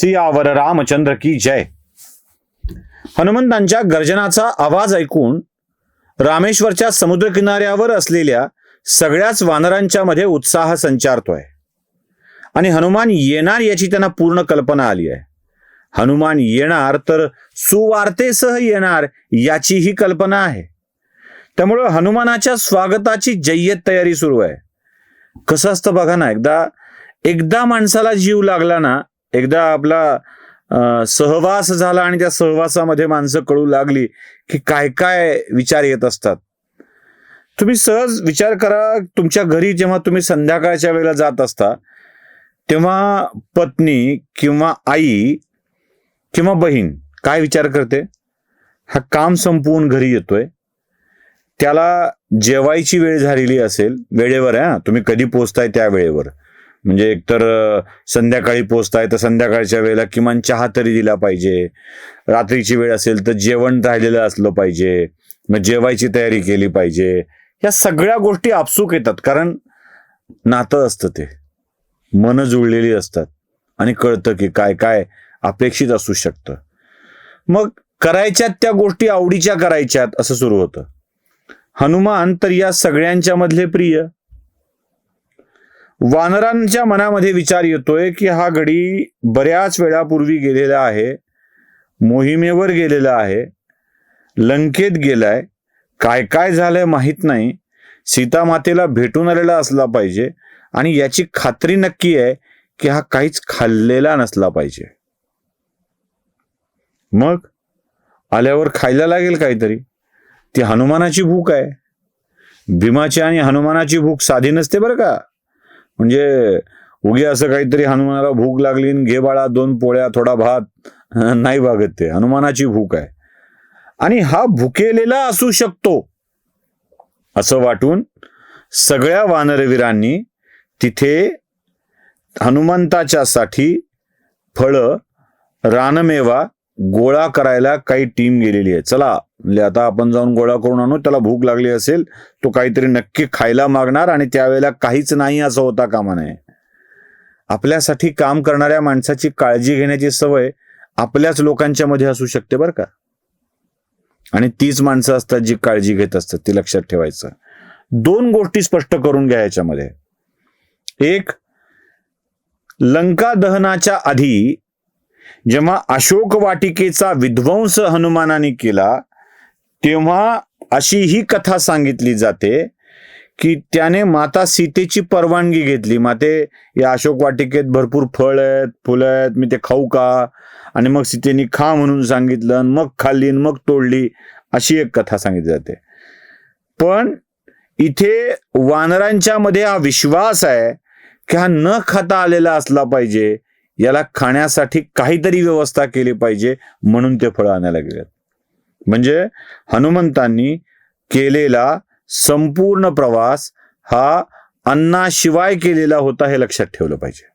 सियावर रामचंद्र की जय. हनुमंतांच्या गर्जनाचा आवाज ऐकून रामेश्वरच्या समुद्रकिनाऱ्यावर असलेल्या सगळ्याच वानरांच्या मध्ये उत्साह संचारतोय. आणि हनुमान येणार याची त्यांना पूर्ण कल्पना आली आहे. हनुमान येणार तर सुवार्तेसह येणार याचीही कल्पना आहे. त्यामुळं हनुमानाच्या स्वागताची जय्यत तयारी सुरू आहे. कसं असतं बघा ना एकदा एकदा माणसाला जीव लागला ना एकदा आपला सहवास झाला आणि त्या सहवासामध्ये माणसं कळू लागली की काय काय विचार येत असतात. तुम्ही सहज विचार करा तुमच्या घरी जेव्हा तुम्ही संध्याकाळच्या वेळेला जात असता तेव्हा पत्नी किंवा आई किंवा बहीण काय विचार करते? हा काम संपवून घरी येतोय. त्याला जेवायची वेळ झालेली असेल वेळेवर आहे हा? तुम्ही कधी पोचताय त्या वेळेवर? म्हणजे एकतर संध्याकाळी पोचताय तर संध्याकाळच्या वेळेला किमान चहा तरी दिला पाहिजे. रात्रीची वेळ असेल तर जेवण राहिलेलं असलं पाहिजे. मग जेवायची तयारी केली पाहिजे. या सगळ्या गोष्टी आपसूक येतात कारण नातं असतं ते. मन जुळलेली असतात. आणि कळतं की काय काय अपेक्षित असू शकतं. मग करायच्यात त्या गोष्टी आवडीच्या करायच्यात असं सुरू होतं. हनुमान तर या सगळ्यांच्या मधले प्रिय. वानरांच्या मनामध्ये विचार येतोय की हा घडी बऱ्याच वेळापूर्वी गेलेला आहे मोहिमेवर गेलेला आहे लंकेत गेलाय. काय काय झालंय माहीत नाही. सीतामातेला भेटून आलेला असला पाहिजे आणि याची खात्री नक्की आहे की हा काहीच खाल्लेला नसला पाहिजे. मग? आल्यावर खायला लागेल काहीतरी. ती हनुमानाची भूक आहे. भीमाची आणि हनुमानाची भूक साधी नसते बरं का? म्हणजे उगी असं काहीतरी हनुमानाला भूक लागली घे बाळा दोन पोळ्या थोडा भात. नाही भागत ते. हनुमानाची भूक आहे. आणि हा भुकेलेला असू शकतो असं वाटून सगळ्या वानरवीरांनी तिथे हनुमंताच्या साठी फळं रानमेवा गोळा करायला काही टीम गेलेली आहे. चला म्हणजे आता आपण जाऊन गोळा करून आणू त्याला भूक लागली असेल तो काहीतरी नक्की खायला मागणार आणि त्यावेळेला काहीच नाही असं होता कामा नये. आपल्यासाठी काम करणाऱ्या माणसाची काळजी घेण्याची सवय आपल्याच लोकांच्या मध्ये असू शकते बरं का. आणि तीच माणसं असतात जी काळजी घेत असतात ती लक्षात ठेवायचं. दोन गोष्टी स्पष्ट करून घ्या याच्यामध्ये. एक लंका दहनाच्या आधी जेव्हा अशोक वाटिकेचा विध्वंस हनुमानाने केला तेव्हा अशी ही कथा सांगितली जाते की त्याने माता सीतेची परवानगी घेतली. माते या अशोक वाटिकेत भरपूर फळ आहेत फुलं आहेत मी ते खाऊ का? आणि मग सीतेने खा म्हणून सांगितलं आणि मग खाल्ली आणि मग तोडली अशी एक कथा सांगितली जाते. पण इथे वानरांच्या मध्ये हा विश्वास आहे की हा न खाता आलेला असला पाहिजे याला खाण्यासाठी काहीतरी व्यवस्था केली पाहिजे म्हणून ते फळं आणायला गेलेत. म्हणजे हनुमंतांनी केलेला संपूर्ण प्रवास हा अन्नाशिवाय केलेला होता हे लक्षात ठेवलं पाहिजे.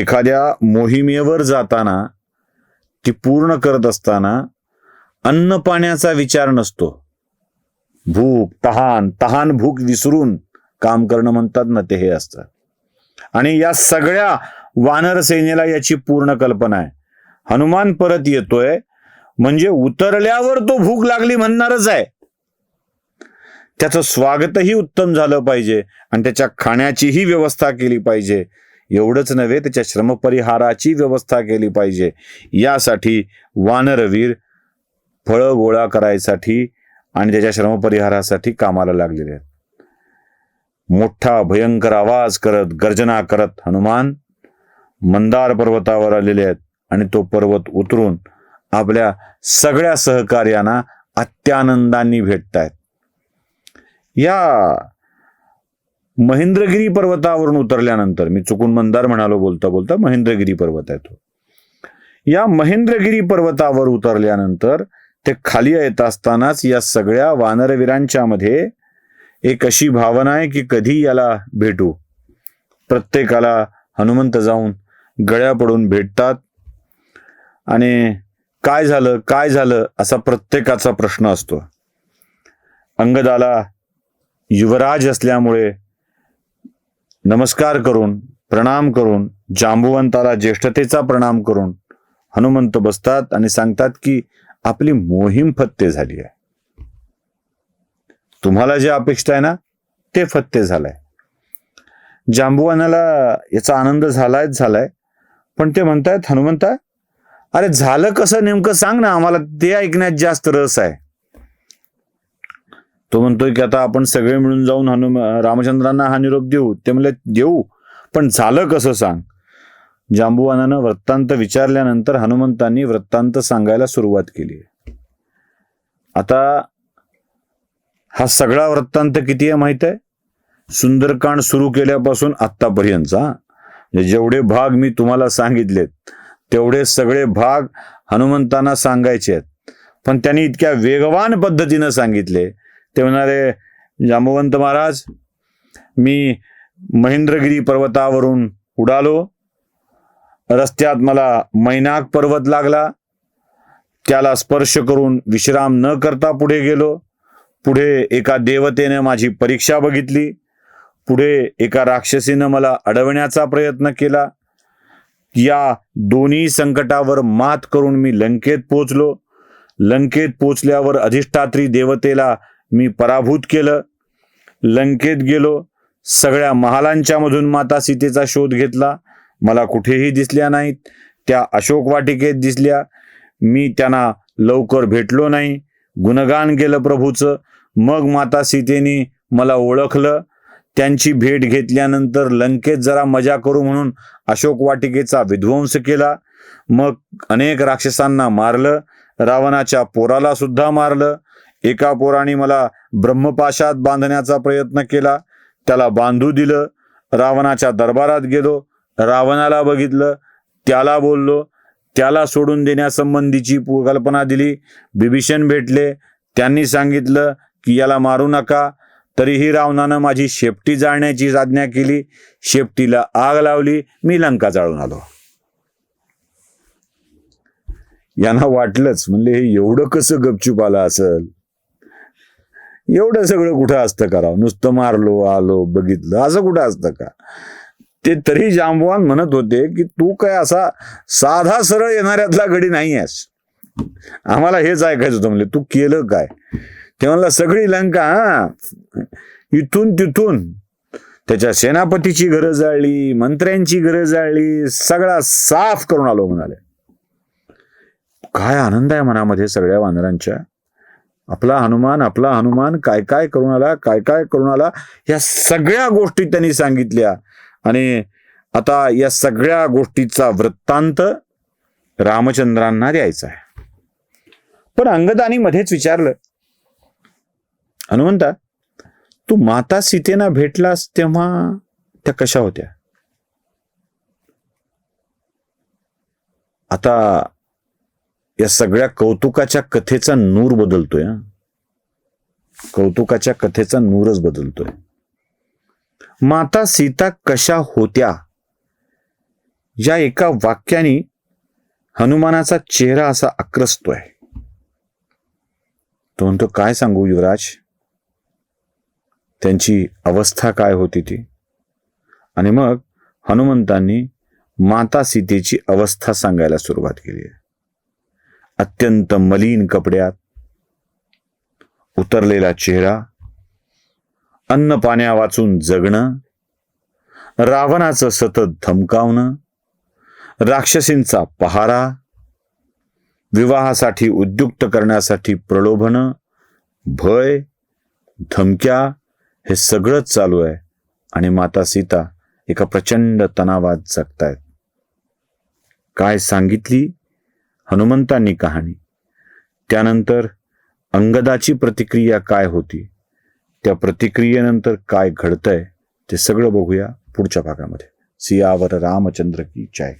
एखाद्या मोहिमेवर जाताना ती पूर्ण करत असताना अन्न पाण्याचा विचार नसतो. भूक तहान तहान भूक विसरून काम करणं म्हणतात ना ते हे असतं. आणि या सगळ्या वानर सेनेला याची पूर्ण कल्पना आहे. हनुमान परत येतोय. म्हणजे उतरल्यावर तो भूक लागली म्हणणारच आहे. त्याचं स्वागतही उत्तम झालं पाहिजे आणि त्याच्या खाण्याचीही व्यवस्था केली पाहिजे. एवढंच नव्हे त्याच्या श्रमपरिहाराची व्यवस्था केली पाहिजे. यासाठी वानरवीर फळं गोळा करायसाठी आणि त्याच्या श्रमपरिहारासाठी कामाला लागलेले आहेत. मोठा भयंकर आवाज करत गर्जना करत हनुमान मंदार पर्वतावर आलेले आहेत. आणि तो पर्वत उतरून आपल्या सगळ्या सहकार्यांना अत्यानंदांनी भेटतायत. या महेंद्रगिरी पर्वतावरून उतरल्यानंतर मी चुकून मंदार म्हणालो बोलता बोलता महेंद्रगिरी पर्वत आहे तो. या महेंद्रगिरी पर्वतावर उतरल्यानंतर ते खाली येत असतानाच या सगळ्या वानरवीरांच्या मध्ये एक अशी भावना आहे की कधी याला भेटू. प्रत्येकाला हनुमंत जाऊन गळ्या पडून भेटतात आणि काय झालं काय झालं असा प्रत्येकाचा प्रश्न असतो. अंगदाला युवराज असल्यामुळे नमस्कार करून प्रणाम करून जांबुवंताला ज्येष्ठतेचा प्रणाम करून हनुमंत बसतात आणि सांगतात की आपली मोहीम फत्ते झाली आहे. तुम्हाला जे अपेक्षित आहे ना ते फत्ते झालंय. जांबुवानाला याचा आनंद झालायच झालाय पण ते म्हणतायत हनुमंता अरे झालं कसं नेमकं सांग ना आम्हाला ते ऐकण्यात जास्त रस आहे. तो म्हणतोय की आता आपण सगळे मिळून जाऊन हनुम रामचंद्रांना हा निरोप देऊ. ते म्हणले देऊ पण झालं कसं सांग? जांबुवानानं वृत्तांत विचारल्यानंतर हनुमंतांनी वृत्तांत सांगायला सुरुवात केली. आता हा सगळा वृत्तांत किती आहे माहीत आहे? सुंदरकांड सुरू केल्यापासून आत्तापर्यंतचा. म्हणजे जेवढे भाग मी तुम्हाला सांगितलेत तेवढे सगळे भाग हनुमंतांना सांगायचे आहेत. पण त्यांनी इतक्या वेगवान पद्धतीनं सांगितले. ते म्हणाले जांबवंत महाराज मी महेंद्रगिरी पर्वतावरून उडालो. रस्त्यात मला मैनाक पर्वत लागला. त्याला स्पर्श करून विश्राम न करता पुढे गेलो. पुढे एका देवतेने माझी परीक्षा बघितली. पुढे एका राक्षसीनं मला अडवण्याचा प्रयत्न केला. या दोन्ही संकटावर मात करून मी लंकेत पोचलो. लंकेत पोचल्यावर अधिष्ठात्री देवतेला मी पराभूत केलं. लंकेत गेलो. सगळ्या महालांच्या मधून माता सीतेचा शोध घेतला. मला कुठेही दिसल्या नाहीत. त्या अशोक वाटिकेत दिसल्या. मी त्यांना लवकर भेटलो नाही. गुणगान केलं प्रभूचं. मग माता सीतेने मला ओळखलं. त्यांची भेट घेतल्यानंतर लंकेत जरा मजा करू म्हणून अशोक वाटिकेचा विध्वंस केला. मग अनेक राक्षसांना मारलं. रावणाच्या पोराला सुद्धा मारलं. एका पोराने मला ब्रह्मपाशात बांधण्याचा प्रयत्न केला. त्याला बांधू दिलं. रावणाच्या दरबारात गेलो. रावणाला बघितलं. त्याला बोललो. त्याला सोडून देण्यासंबंधीची कल्पना दिली. बिभीषण भेटले. त्यांनी सांगितलं की याला मारू नका. तरीही रावणानं माझी शेपटी जाळण्याची आज्ञा केली. शेपटीला आग लावली. मी लंका जाळून आलो. यांना वाटलंच म्हणले हे एवढं कसं गपचूप आलं असल? एवढं सगळं कुठं असतं करावं नुसतं मारलो आलो बघितलं असं कुठं असतं का? ते तरी जांबवान म्हणत होते की तू काय असा साधा सरळ येणाऱ्यातला गडी नाही आहेस आम्हाला हेच ऐकायचं होतं. म्हणले तू केलं काय? ते म्हणला सगळी लंका हा इथून तिथून. त्याच्या सेनापतीची गरज आळली मंत्र्यांची गरज आळली सगळा साफ करून आलो म्हणाले. काय आनंद आहे मनामध्ये सगळ्या वानरांच्या. आपला हनुमान आपला हनुमान काय काय करून आला काय काय करून आला या सगळ्या गोष्टी त्यांनी सांगितल्या. आणि आता या सगळ्या गोष्टीचा वृत्तांत रामचंद्रांना द्यायचा आहे. पण अंगदानी मध्येच विचारलं हनुमंता तू माता सीतेना भेटलास तेव्हा त्या कशा होत्या? आता या सगळ्या कौतुकाच्या कथेचा नूर बदलतोय कौतुकाच्या कथेचा नूरच बदलतोय. माता सीता कशा होत्या? या एका वाक्याने हनुमानाचा चेहरा असा आक्रसतोय. तो म्हणतो काय सांगू युवराज? त्यांची अवस्था काय होती ती? आणि मग हनुमंतांनी माता सीतेची अवस्था सांगायला सुरुवात केली आहे. अत्यंत मलिन कपड्यात उतरलेला चेहरा अन्न पाण्या वाचून जगणं रावणाचं सतत धमकावणं राक्षसींचा पहारा विवाहासाठी उद्युक्त करण्यासाठी प्रलोभनं भय धमक्या हे सगळंच चालू आहे आणि माता सीता एका प्रचंड तणावात जगतायत. काय सांगितली? हनुमंतांनी कहाणी. त्यानंतर अंगदाची प्रतिक्रिया काय होती? त्या प्रतिक्रियेनंतर काय घडतंय? ते सगळं बघूया पुढच्या भागामध्ये. सियावर रामचंद्र की जय.